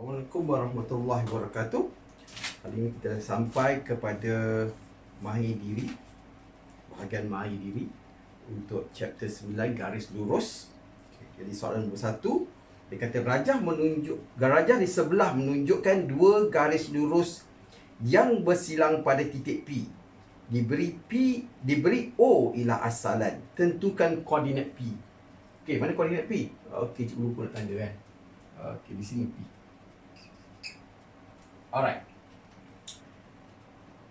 Assalamualaikum warahmatullahi wabarakatuh. Kali ini kita sampai kepada mahir diri. Bahagian mahir diri untuk chapter 9 garis lurus. Okay, jadi soalan nombor 1 dia kata rajah menunjuk rajah di sebelah menunjukkan dua garis lurus yang bersilang pada titik P. Diberi P diberi O ialah asalan. Tentukan koordinat P. Okey, mana koordinat P? Okey, cikgu lupa nak tanda kan. Okey, di sini P. Alright.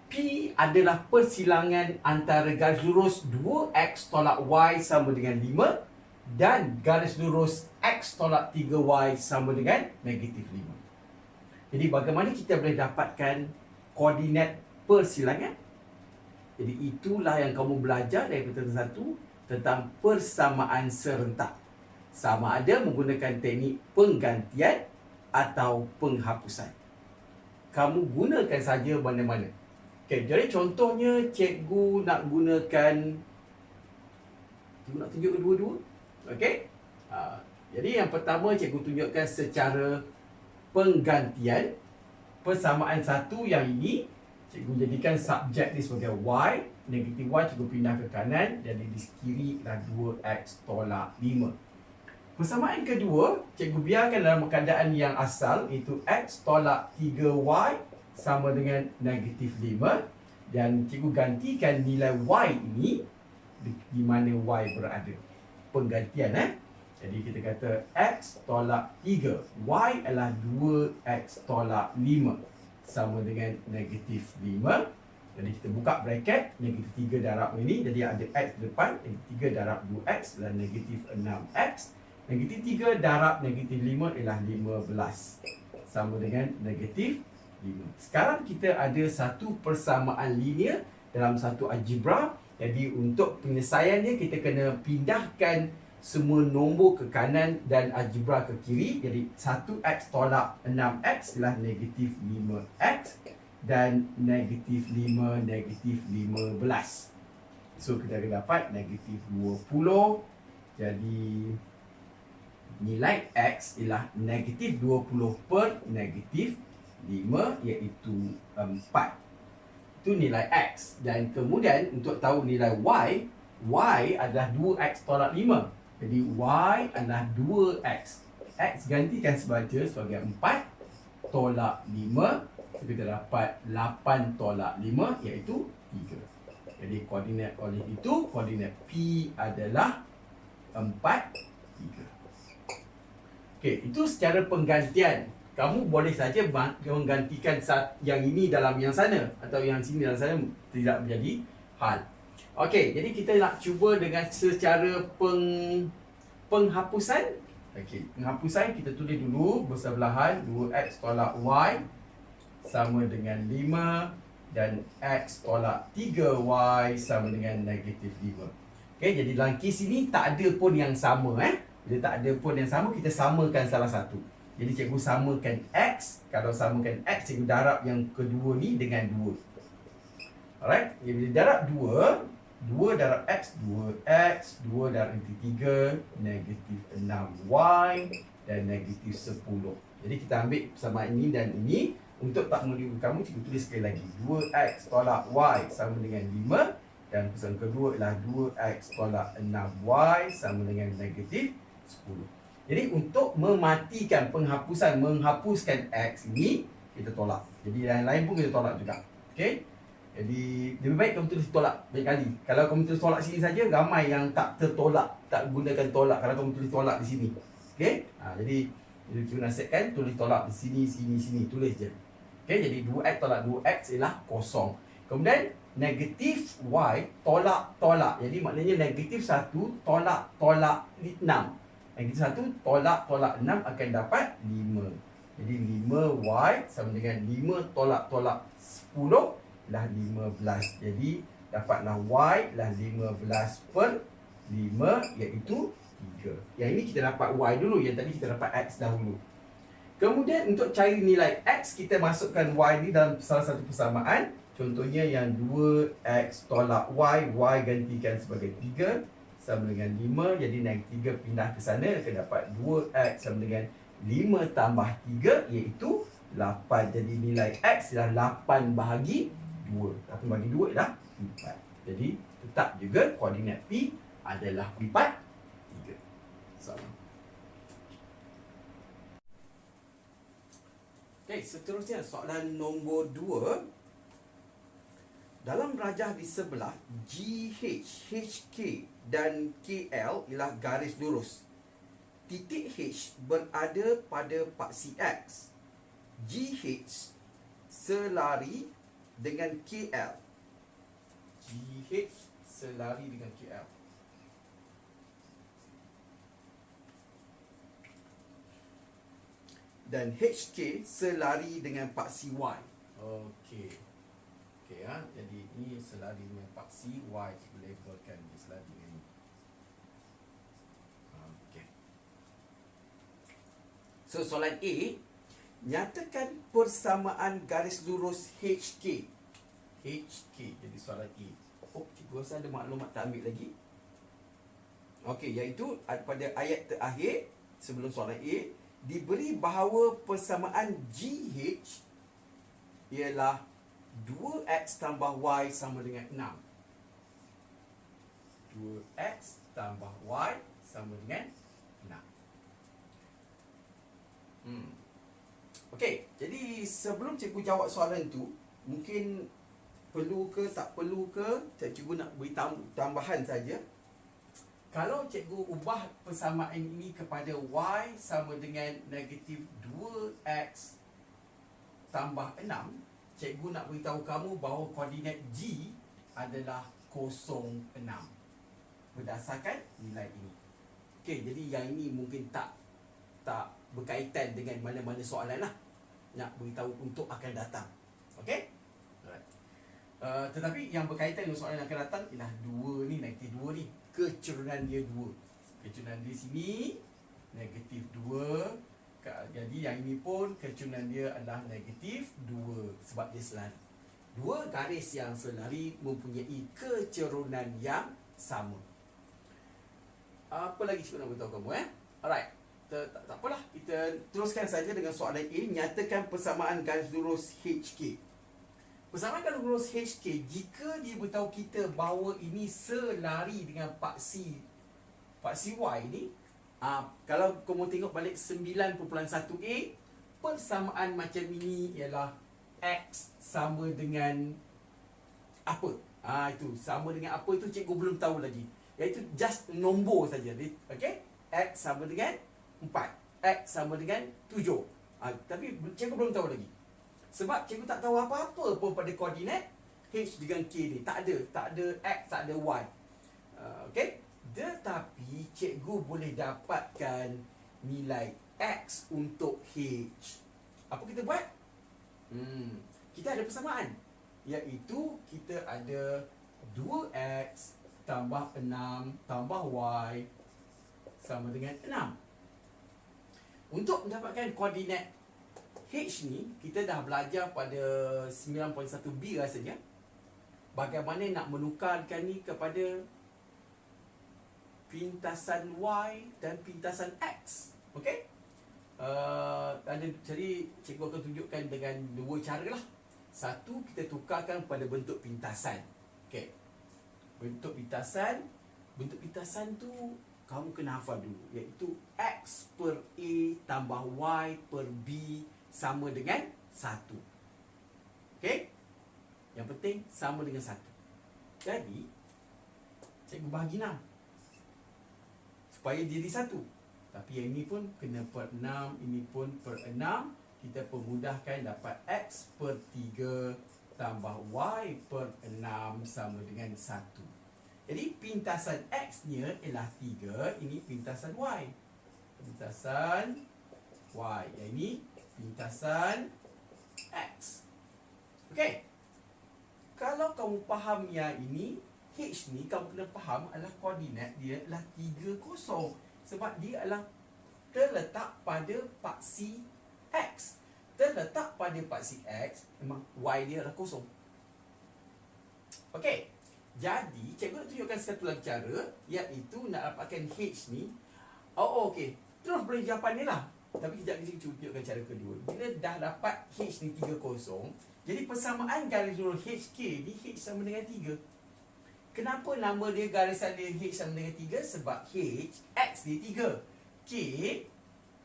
P adalah persilangan antara garis lurus 2x tolak y sama dengan 5 dan garis lurus x tolak 3y sama dengan negatif 5. Jadi bagaimana kita boleh dapatkan koordinat persilangan? Jadi itulah yang kamu belajar daripada satu tentang persamaan serentak. Sama ada menggunakan teknik penggantian atau penghapusan. Kamu gunakan saja mana-mana. Okay, jadi contohnya cikgu nak gunakan Cikgu nak tunjuk kedua-dua Okey ha, Jadi yang pertama cikgu tunjukkan secara Penggantian Persamaan satu yang ini Cikgu jadikan subjek ni sebagai Y Negatif Y cikgu pindah ke kanan Jadi di kiri adalah 2X tolak 5 Persamaan kedua Cikgu biarkan dalam keadaan yang asal Iaitu X tolak 3Y sama dengan negatif 5 dan cikgu gantikan nilai y ini di, mana y berada. Penggantian eh? Jadi kita kata x tolak 3 y adalah 2x tolak 5 sama dengan negatif 5 jadi kita buka bracket negatif 3 darab ini. Jadi ada x depan negatif 3 darab 2x adalah negatif 6x negatif 3 darab negatif 5 ialah 15 sama dengan negatif 5. Sekarang kita ada satu persamaan linear dalam satu algebra. Jadi untuk penyelesaiannya kita kena pindahkan semua nombor ke kanan dan algebra ke kiri. Jadi 1x tolak 6x adalah negatif 5x dan negatif 5 negatif 15. So kita akan dapat negatif 20. Jadi nilai x ialah negatif 20 per negatif 5 iaitu 4 itu nilai X. Dan kemudian untuk tahu nilai Y Y adalah 2X tolak 5 jadi Y adalah 2X X. Gantikan sebaca sebagai 4 tolak 5 kita dapat 8 tolak 5 iaitu 3 jadi koordinat oleh itu koordinat P adalah 4 3 Okey, itu secara penggantian kamu boleh saja menggantikan yang ini dalam yang sana atau yang sini dalam sana tidak menjadi hal. Okey, jadi kita nak cuba dengan secara peng penghapusan. Okey, penghapusan kita tulis dulu bersebelahan 2x tolak y sama dengan 5 dan x tolak 3y sama dengan negatif 5. Okey, jadi dalam kes ini tak ada pun yang sama eh. Bila tak ada pun yang sama, kita samakan salah satu. Jadi cikgu samakan X Kalau samakan X, cikgu darab yang kedua ni dengan 2 Alright, jadi bila darab 2 2 darab X, 2X 2 darab negatif 3 Negatif 6Y Dan negatif 10 Jadi kita ambil sama ini dan ini. Untuk tak menipu kamu, cikgu tulis sekali lagi. 2X tolak Y sama dengan 5 Dan pesan kedua ialah 2X tolak 6Y sama dengan negatif 10 jadi untuk mematikan penghapusan menghapuskan X ini kita tolak. Jadi yang lain pun kita tolak juga. Okey. Jadi lebih baik kamu tulis tolak baik kali. Kalau kamu tulis tolak sini saja ramai yang tak tertolak, tak gunakan tolak kalau kamu tulis tolak di sini. Okey. Ha, jadi jadi kita nasihatkan tulis tolak di sini sini sini tulis je. Okey. Jadi 2x tolak 2x ialah kosong. Kemudian negatif y tolak tolak. Jadi maknanya negatif 1 tolak tolak 6. Yang kita satu tolak tolak 6 akan dapat 5. Jadi 5y sama dengan 5 tolak tolak 10 lah 15. Jadi dapatlah y lah 15 per 5 iaitu 3. Yang ini kita dapat y dulu. Yang tadi kita dapat x dahulu. Kemudian untuk cari nilai x, kita masukkan y ni dalam salah satu persamaan. Contohnya yang 2x tolak y, y gantikan sebagai 3 sama dengan 5 jadi negatif 3 pindah ke sana akan dapat 2x sama dengan 5 tambah 3 iaitu 8. Jadi nilai X ialah 8 bahagi 2. 8 bahagi 2 ialah 4. Jadi tetap juga koordinat P adalah 4, 3. Salam. Okey, seterusnya soalan nombor 2. Dalam rajah di sebelah, GH, HK dan KL ialah garis lurus. Titik H berada pada paksi X. GH selari dengan KL. GH selari dengan KL. Dan HK selari dengan paksi Y. Okey. Okey ha. Jadi ini selari dengan paksi Y labelkan di selari dengan ini. Okey. So soalan A nyatakan persamaan garis lurus HK. HK jadi soalan A. Oh, cikgu rasa ada maklumat tak ambil lagi. Okey, iaitu pada ayat terakhir sebelum soalan A diberi bahawa persamaan GH ialah 2x tambah y sama dengan 6. 2x tambah y sama dengan 6. Hmm. Okey, jadi sebelum cikgu jawab soalan tu, mungkin perlu ke tak perlu ke, cikgu nak beri tambahan saja kalau cikgu ubah persamaan ini kepada y sama dengan negatif 2x tambah 6, cikgu nak beritahu kamu bahawa koordinat g adalah 06 berdasarkan nilai ini. Okey, jadi yang ini mungkin tak tak berkaitan dengan mana-mana soalan lah. Nak beritahu untuk akan datang. Okey? Uh, tetapi yang berkaitan dengan soalan yang akan datang ialah 2 ni, negatif 2 ni kecerunan dia dua Kecerunan dia sini Negatif Jadi yang ini pun kecerunan dia adalah negatif dua Sebab dia selari. Dua garis yang selari mempunyai kecerunan yang sama. Apa lagi cikgu nak beritahu kamu eh? Alright. Tak, tak, tak apalah. Kita teruskan saja dengan soalan A. Nyatakan persamaan garis lurus HK Persamaan kalau lurus HK Jika dia beritahu kita bahawa ini selari dengan paksi Paksi Y ni uh, Kalau kamu tengok balik 9.1A Persamaan macam ini ialah X sama dengan Apa? Ah itu sama dengan apa itu cikgu belum tahu lagi Iaitu just nombor saja Okay X sama dengan 4 X sama dengan 7 uh, Tapi cikgu belum tahu lagi sebab cikgu tak tahu apa-apa pun pada koordinat H dengan K ni. Tak ada. Tak ada X, tak ada Y. Uh, okay? Tetapi cikgu boleh dapatkan nilai X untuk H. Apa kita buat? Hmm, kita ada persamaan. Iaitu kita ada 2X tambah 6 tambah Y sama dengan 6. Untuk mendapatkan koordinat H ni kita dah belajar pada 9.1B rasanya bagaimana nak menukarkan ni kepada pintasan Y dan pintasan X okey uh, ada jadi cikgu akan tunjukkan dengan dua cara lah satu kita tukarkan pada bentuk pintasan okey bentuk pintasan bentuk pintasan tu kamu kena hafal dulu iaitu X per A tambah Y per B sama dengan satu. Okey? Yang penting sama dengan satu. Jadi, cikgu bahagi enam. Supaya jadi satu. Tapi yang ini pun kena per enam, ini pun per enam. Kita permudahkan dapat X per tiga tambah Y per enam sama dengan satu. Jadi, pintasan X-nya ialah tiga. Ini pintasan Y. Pintasan Y. Yang ini lintasan X. Okey. Kalau kamu faham yang ini, H ni kamu kena faham adalah koordinat dia adalah 3 kosong. Sebab dia adalah terletak pada paksi X. Terletak pada paksi X, memang Y dia adalah kosong. Okey. Jadi, cikgu nak tunjukkan satu lagi cara, iaitu nak dapatkan H ni. Oh, oh okey. Terus boleh jawapan ni lah. Tapi kejap lagi kita tunjukkan cara kedua. Bila dah dapat H ni 3 kosong, jadi persamaan garis lurus HK ni H sama dengan 3. Kenapa nama dia garisan dia H sama dengan 3? Sebab H, X dia 3. K,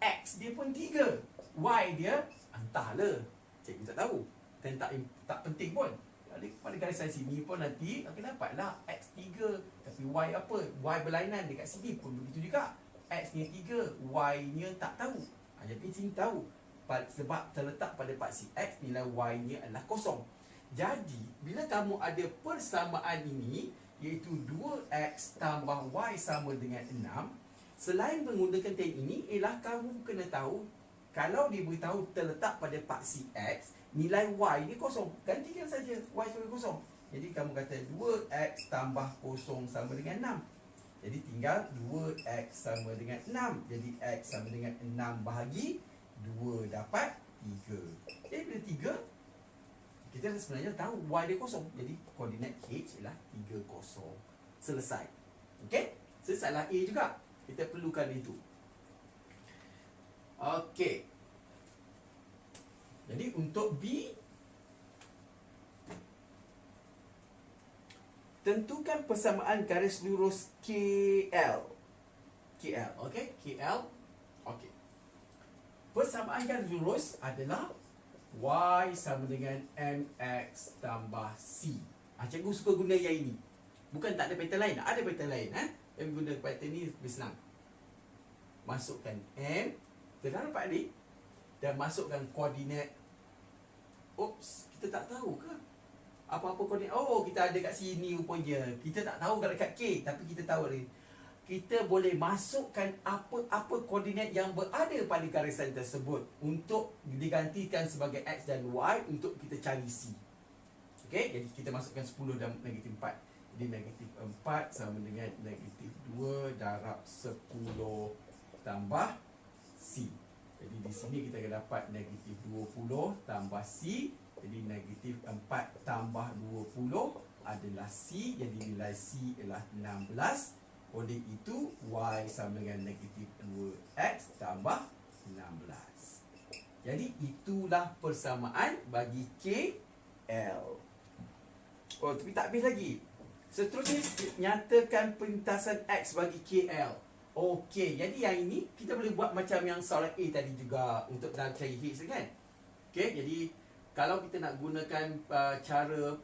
X dia pun 3. Y dia, entahlah. Cikgu tak tahu. Dan tak tak penting pun. Jadi pada garisan sini pun nanti akan dapatlah X3. Tapi Y apa? Y berlainan dekat sini pun begitu juga. X nya 3, Y nya tak tahu. Jadi sini tahu. Sebab terletak pada paksi X nilai Y nya adalah kosong. Jadi, bila kamu ada persamaan ini, iaitu 2X tambah Y sama dengan 6, selain menggunakan ten ini, ialah kamu kena tahu, kalau dia beritahu terletak pada paksi X, nilai Y ni kosong. Gantikan saja Y sebagai kosong. Jadi kamu kata 2X tambah kosong sama dengan 6. Jadi tinggal 2X sama dengan 6. Jadi X sama dengan 6 bahagi 2 dapat 3. Jadi bila 3, kita sebenarnya tahu Y dia kosong. Jadi koordinat H ialah 3 kosong. Selesai. Okey? Selesailah A juga. Kita perlukan itu. Okey. Jadi untuk B tentukan persamaan garis lurus KL. KL, okey? KL. Okey. Persamaan garis lurus adalah Y sama dengan MX tambah C. Ah, cikgu suka guna yang ini. Bukan tak ada pattern lain. Ada pattern lain. Eh? Yang guna pattern ni lebih senang. Masukkan M. Kita dah dapat ni dan masukkan koordinat Oops, kita tak tahu ke? Apa-apa koordinat Oh, kita ada kat sini rupanya Kita tak tahu kat dekat K Tapi kita tahu ni Kita boleh masukkan apa-apa koordinat yang berada pada garisan tersebut Untuk digantikan sebagai X dan Y Untuk kita cari C Okay, jadi kita masukkan 10 dan negatif 4 Jadi negatif 4 sama dengan negatif 2 darab 10 tambah C jadi di sini kita akan dapat negatif 20 tambah C. Jadi negatif 4 tambah 20 adalah C. Jadi nilai C ialah 16. Oleh itu Y sama dengan negatif 2X tambah 16. Jadi itulah persamaan bagi K, L. Oh tapi tak habis lagi. Seterusnya nyatakan perintasan X bagi K, L. Okey, jadi yang ini kita boleh buat macam yang soalan A tadi juga untuk dalam cari hits kan. Okey, jadi kalau kita nak gunakan uh, cara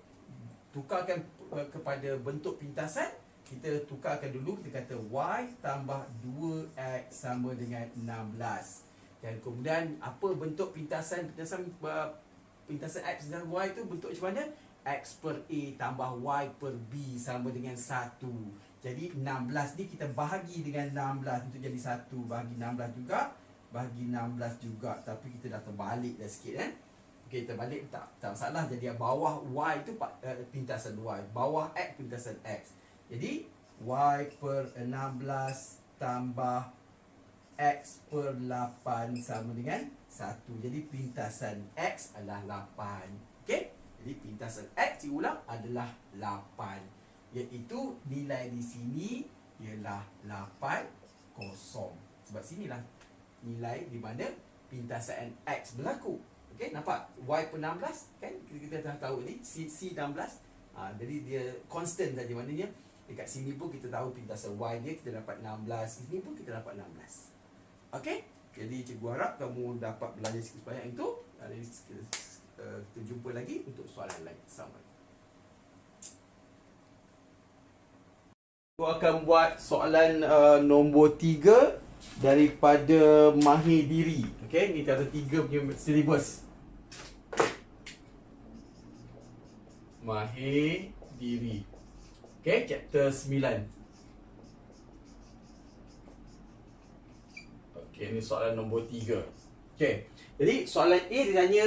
tukarkan uh, kepada bentuk pintasan, kita tukarkan dulu kita kata y tambah 2x sama dengan 16. Dan kemudian apa bentuk pintasan pintasan uh, pintasan x dan y itu bentuk macam mana? x per a tambah y per b sama dengan 1. Jadi 16 ni kita bahagi dengan 16 untuk jadi 1 bahagi 16 juga bahagi 16 juga tapi kita dah terbalik dah sikit eh. Okey terbalik tak tak masalah jadi bawah y tu uh, pintasan y, bawah x pintasan x. Jadi y per 16 tambah x per 8 sama dengan 1. Jadi pintasan x adalah 8. Okey? Jadi pintasan x diulang adalah 8 iaitu nilai di sini ialah 8 kosong. Sebab sinilah nilai di mana pintasan X berlaku. Okey, nampak? Y per 16 kan? Kita, kita dah tahu ni C, C 16. Ha, jadi dia constant saja maknanya dekat sini pun kita tahu pintasan Y dia kita dapat 16. Di sini pun kita dapat 16. Okey? Jadi cikgu harap kamu dapat belajar sikit sebanyak itu. Dan kita, uh, kita jumpa lagi untuk soalan lain. Assalamualaikum. Aku akan buat soalan uh, nombor tiga daripada mahir diri. Okey, ni cara tiga punya syllabus. Mahir diri. Okey, chapter sembilan. Okey, ni soalan nombor tiga. Okey, jadi soalan A dia tanya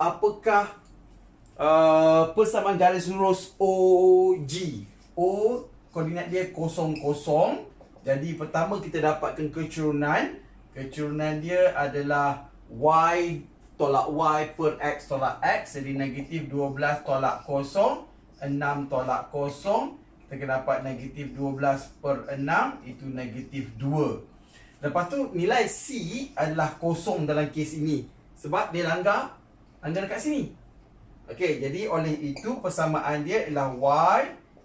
apakah uh, persamaan garis lurus OG? O koordinat dia kosong kosong. Jadi pertama kita dapatkan kecurunan. Kecurunan dia adalah Y tolak Y per X tolak X. Jadi negatif 12 tolak kosong. 6 tolak kosong. Kita dapat negatif 12 per 6. Itu negatif 2. Lepas tu nilai C adalah kosong dalam kes ini. Sebab dia langgar langgar dekat sini. Okey, jadi oleh itu persamaan dia ialah Y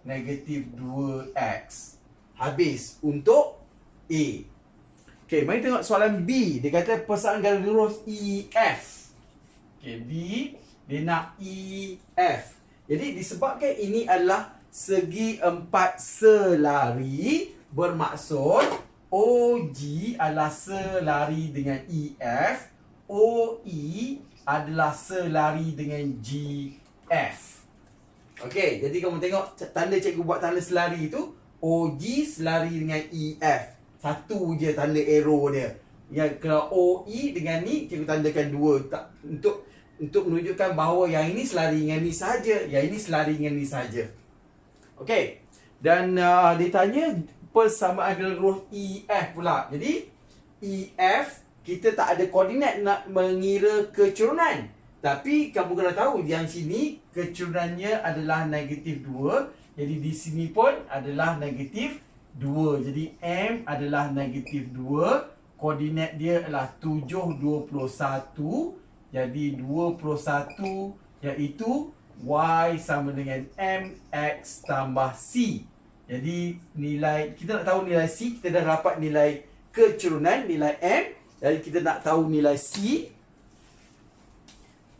negatif 2X. Habis untuk A. Okey, mari tengok soalan B. Dia kata persamaan garis lurus EF. Okey, B dia nak EF. Jadi disebabkan ini adalah segi empat selari bermaksud OG adalah selari dengan EF OE adalah selari dengan GF Okey, jadi kamu tengok tanda cikgu buat tanda selari tu OG selari dengan EF Satu je tanda arrow dia. Yang kalau OE dengan ni cikgu tandakan dua. Tak, Untuk untuk menunjukkan bahawa yang ini selari dengan ni saja, Yang ini selari dengan ni saja. Okey. Dan uh, ditanya persamaan garis EF pula. Jadi EF kita tak ada koordinat nak mengira kecurunan. Tapi kamu kena tahu yang sini kecurunannya adalah negatif 2. Jadi di sini pun adalah negatif 2. Jadi M adalah negatif 2. Koordinat dia adalah 7, 21. Jadi 21 iaitu Y sama dengan MX tambah C. Jadi nilai kita nak tahu nilai C, kita dah dapat nilai kecurunan nilai M. Jadi kita nak tahu nilai C.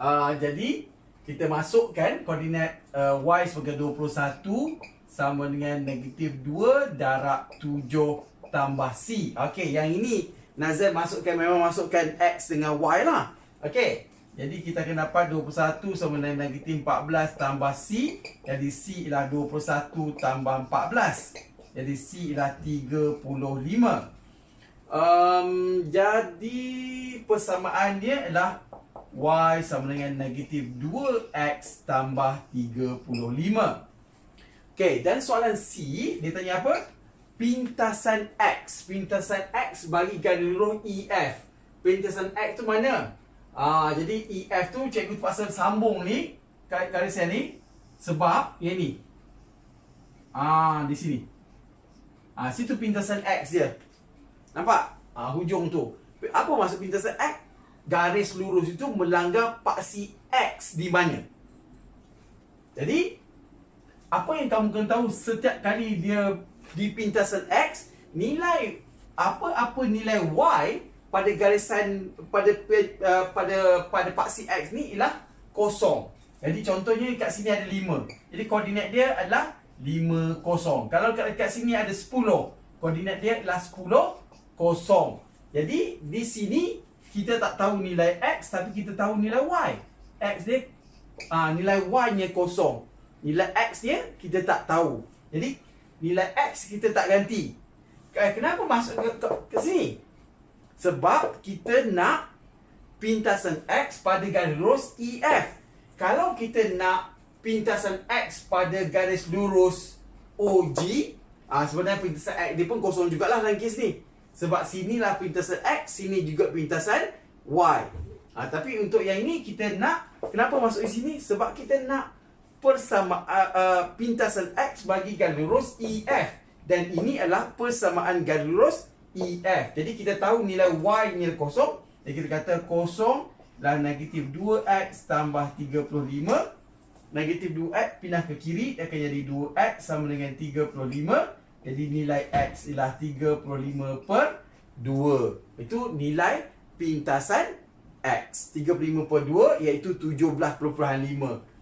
Uh, jadi kita masukkan koordinat uh, Y sebagai 21 sama dengan negatif 2 darab 7 tambah C. Okey, yang ini Nazir masukkan memang masukkan X dengan Y lah. Okey. Jadi kita akan dapat 21 sama dengan negatif 14 tambah C. Jadi C ialah 21 tambah 14. Jadi C ialah 35. Um, jadi persamaan dia ialah Y sama dengan negatif 2X tambah 35. Okay, dan soalan C, dia tanya apa? Pintasan X. Pintasan X bagi garis lurus EF. Pintasan X tu mana? Ah, jadi EF tu cikgu terpaksa sambung ni garisan ni sebab yang ni. Ah, di sini. Ah, situ pintasan X dia. Nampak? Ah, hujung tu. Apa maksud pintasan X? Garis lurus itu melanggar paksi X di mana? Jadi, apa yang kamu kena tahu setiap kali dia di pintasan X, nilai apa-apa nilai Y pada garisan pada uh, pada pada paksi X ni ialah kosong. Jadi contohnya kat sini ada 5. Jadi koordinat dia adalah 5 kosong. Kalau kat, kat sini ada 10, koordinat dia adalah 10 kosong. Jadi di sini kita tak tahu nilai X tapi kita tahu nilai Y. X dia uh, nilai Y nya kosong. Nilai X dia kita tak tahu. Jadi nilai X kita tak ganti. Kenapa masuk ke, ke, ke sini? Sebab kita nak pintasan X pada garis lurus EF. Kalau kita nak pintasan X pada garis lurus OG, ah sebenarnya pintasan X dia pun kosong jugalah dalam kes ni. Sebab sinilah pintasan X, sini juga pintasan Y. Ah tapi untuk yang ini kita nak kenapa masuk di sini? Sebab kita nak persama uh, uh, pintasan X bagi garis lurus EF dan ini adalah persamaan garis lurus EF. Jadi kita tahu nilai Y ni kosong. Jadi kita kata kosong lah negatif 2X tambah 35. Negatif 2X pindah ke kiri. Dia akan jadi 2X sama dengan 35. Jadi nilai X ialah 35 per 2. Itu nilai pintasan X. 35 per 2 iaitu 17.5.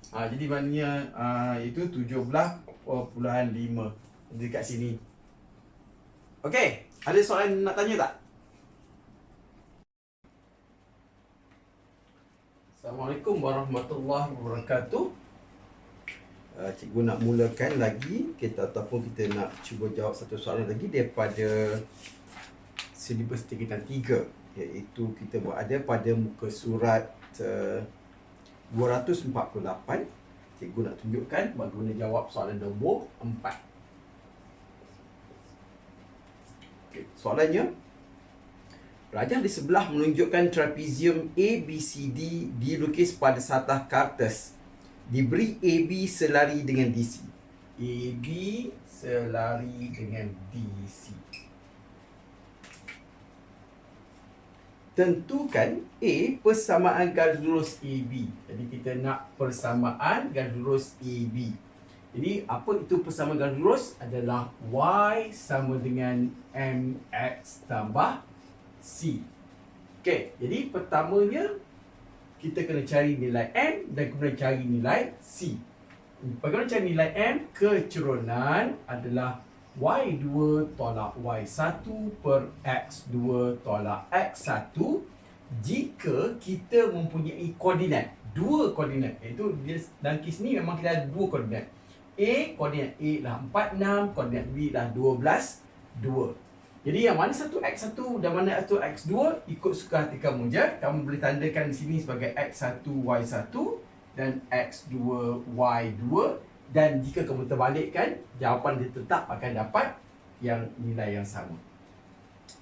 Ha, jadi maknanya uh, itu 17.5. Jadi kat sini. Okey. Ada soalan nak tanya tak? Assalamualaikum warahmatullahi wabarakatuh. Uh, cikgu nak mulakan lagi kita ataupun kita nak cuba jawab satu soalan lagi daripada silibus tingkatan 3 iaitu kita buat ada pada muka surat uh, 248 cikgu nak tunjukkan bagaimana jawab soalan nombor 4 Okay, soalannya Rajah di sebelah menunjukkan trapezium ABCD dilukis pada satah kartes Diberi AB selari dengan DC AB selari dengan DC tentukan A persamaan garis lurus AB. Jadi kita nak persamaan garis lurus AB. Jadi apa itu persamaan lurus? Adalah Y sama dengan MX tambah C. Okey, jadi pertamanya kita kena cari nilai M dan kemudian cari nilai C. Bagaimana cari nilai M? Kecerunan adalah Y2 tolak Y1 per X2 tolak X1 jika kita mempunyai koordinat dua koordinat iaitu dalam kes ni memang kita ada dua koordinat A koordinat A lah 46 koordinat B lah 12 2 jadi yang mana satu X1 dan mana satu X2 ikut suka hati kamu je. Kamu boleh tandakan di sini sebagai X1 Y1 dan X2 Y2 dan jika kamu terbalikkan jawapan dia tetap akan dapat yang nilai yang sama.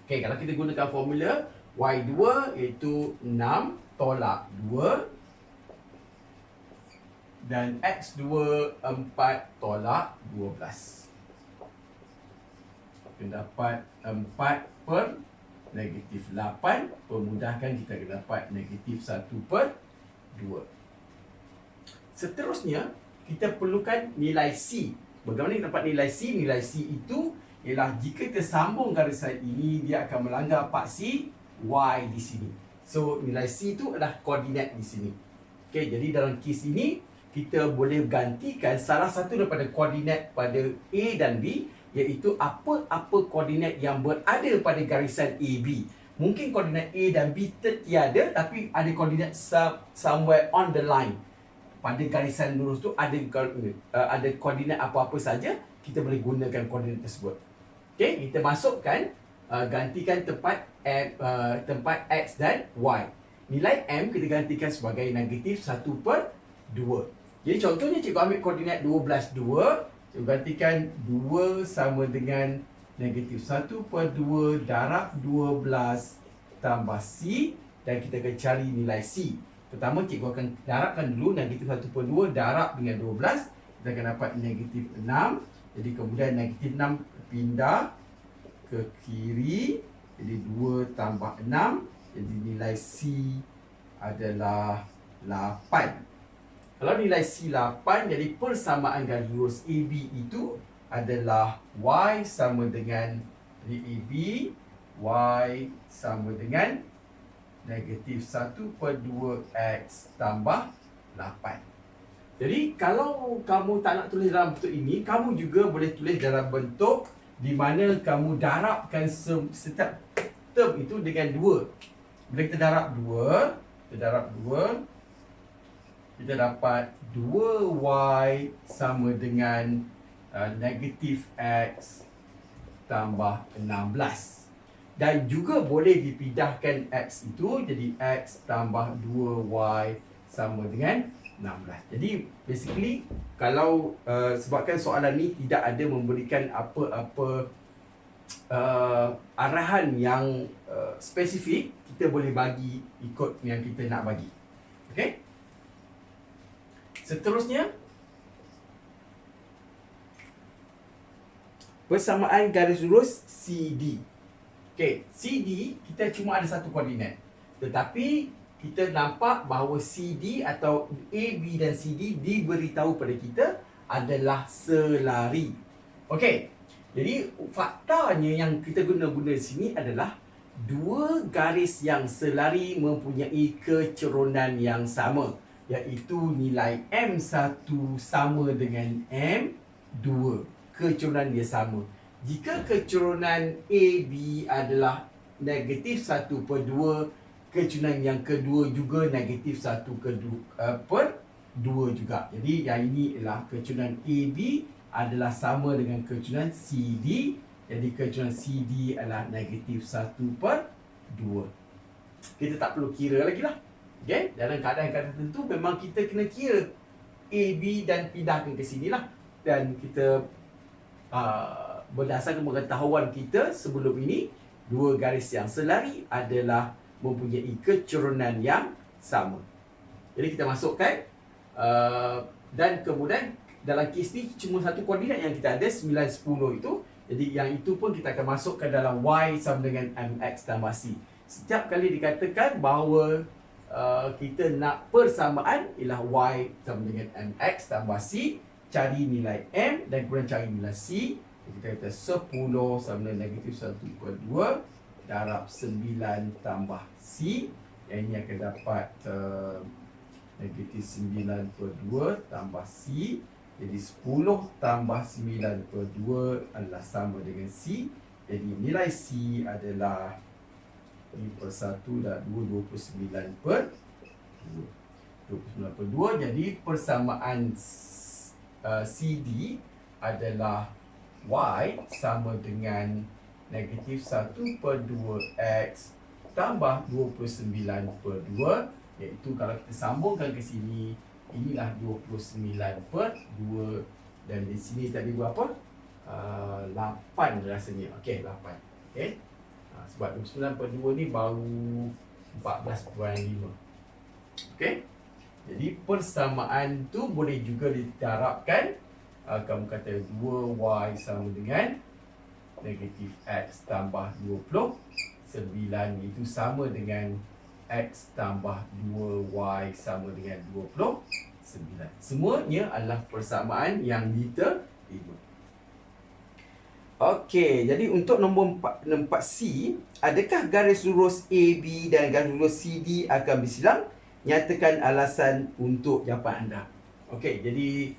Okey, kalau kita gunakan formula y2 iaitu 6 tolak 2 dan x2 4 tolak 12. Kita dapat 4 per negatif 8 Pemudahkan kita akan dapat negatif 1 per 2 Seterusnya kita perlukan nilai C. Bagaimana kita dapat nilai C? Nilai C itu ialah jika kita sambung garisan ini, dia akan melanggar paksi Y di sini. So, nilai C itu adalah koordinat di sini. Okay, jadi dalam kes ini, kita boleh gantikan salah satu daripada koordinat pada A dan B iaitu apa-apa koordinat yang berada pada garisan AB. Mungkin koordinat A dan B tertiada tapi ada koordinat somewhere on the line pada garisan lurus tu ada uh, ada koordinat apa-apa saja kita boleh gunakan koordinat tersebut. Okey, kita masukkan uh, gantikan tempat uh, tempat x dan y. Nilai m kita gantikan sebagai negatif 1 per 2. Jadi contohnya cikgu ambil koordinat 12 2, cikgu gantikan 2 sama dengan negatif 1 per 2 darab 12 tambah c dan kita akan cari nilai c. Pertama cikgu akan darabkan dulu negatif 1 per 2 darab dengan 12 Kita akan dapat negatif 6 Jadi kemudian negatif 6 pindah ke kiri. Jadi 2 tambah 6 Jadi nilai C adalah 8 Kalau nilai C 8 Jadi persamaan garis lurus AB itu adalah Y sama dengan AB Y sama dengan negatif 1 per 2x tambah 8. Jadi kalau kamu tak nak tulis dalam bentuk ini, kamu juga boleh tulis dalam bentuk di mana kamu darabkan setiap term itu dengan 2. Bila kita darab 2, kita darab 2, kita dapat 2y sama dengan uh, negatif x tambah 16 dan juga boleh dipindahkan x itu jadi x tambah 2y sama dengan 16. Jadi basically kalau uh, sebabkan soalan ni tidak ada memberikan apa-apa uh, arahan yang uh, spesifik, kita boleh bagi ikut yang kita nak bagi. Okay? Seterusnya persamaan garis lurus CD. Okey, CD kita cuma ada satu koordinat. Tetapi kita nampak bahawa CD atau AB dan CD diberitahu pada kita adalah selari. Okey. Jadi faktanya yang kita guna-guna di sini adalah dua garis yang selari mempunyai kecerunan yang sama iaitu nilai M1 sama dengan M2. Kecerunan dia sama. Jika kecerunan AB adalah negatif 1 per 2, kecerunan yang kedua juga negatif 1 kedua, uh, per 2 juga. Jadi yang ini adalah kecerunan AB adalah sama dengan kecerunan CD. Jadi kecerunan CD adalah negatif 1 per 2. Kita tak perlu kira lagi lah. Okay? Dalam keadaan-keadaan tertentu memang kita kena kira AB dan pindahkan ke sini lah. Dan kita uh, berdasarkan pengetahuan kita sebelum ini dua garis yang selari adalah mempunyai kecerunan yang sama. Jadi kita masukkan uh, dan kemudian dalam kes ni cuma satu koordinat yang kita ada 9 10 itu. Jadi yang itu pun kita akan masukkan dalam y sama dengan mx tambah c. setiap kali dikatakan bahawa uh, kita nak persamaan ialah y sama dengan mx tambah c, cari nilai m dan kemudian cari nilai c. Kita kata 10 sama dengan negatif 1 per 2 darab 9 tambah c. Yang ini akan dapat uh, negatif 9 per 2 tambah c. Jadi 10 tambah 9 per 2 adalah sama dengan c. Jadi nilai c adalah 5 per 1 dan 2, 29 per 2. 29 per 2. Jadi persamaan uh, CD adalah Y sama dengan negatif 1 per 2X tambah 29 per 2 iaitu kalau kita sambungkan ke sini inilah 29 per 2 dan di sini tadi berapa? Uh, 8 rasanya. Okey, 8. Okey. Sebab 29 per 2 ni baru 14.5. Okey. Jadi persamaan tu boleh juga didarabkan uh, kamu kata 2y sama dengan negatif x tambah 20 9 itu sama dengan x tambah 2y sama dengan 20 9 semuanya adalah persamaan yang diterima Okey, jadi untuk nombor 4, 4C, adakah garis lurus AB dan garis lurus CD akan bersilang? Nyatakan alasan untuk jawapan anda. Okey, jadi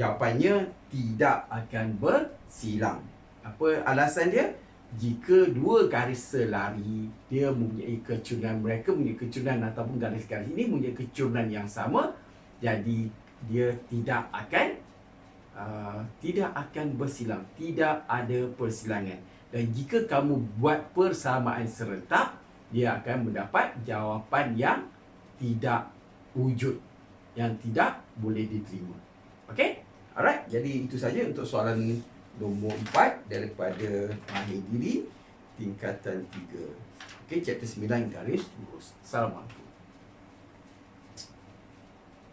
jawapannya tidak akan bersilang. Apa alasan dia? Jika dua garis selari dia mempunyai kecurangan mereka mempunyai kecurangan ataupun garis-garis ini mempunyai kecurangan yang sama, jadi dia tidak akan uh, tidak akan bersilang, tidak ada persilangan. Dan jika kamu buat persamaan serentak, dia akan mendapat jawapan yang tidak wujud, yang tidak boleh diterima. Okey? Alright, jadi itu saja untuk soalan nombor 4 daripada mahir diri tingkatan 3. Okey, chapter 9 garis lurus. Assalamualaikum.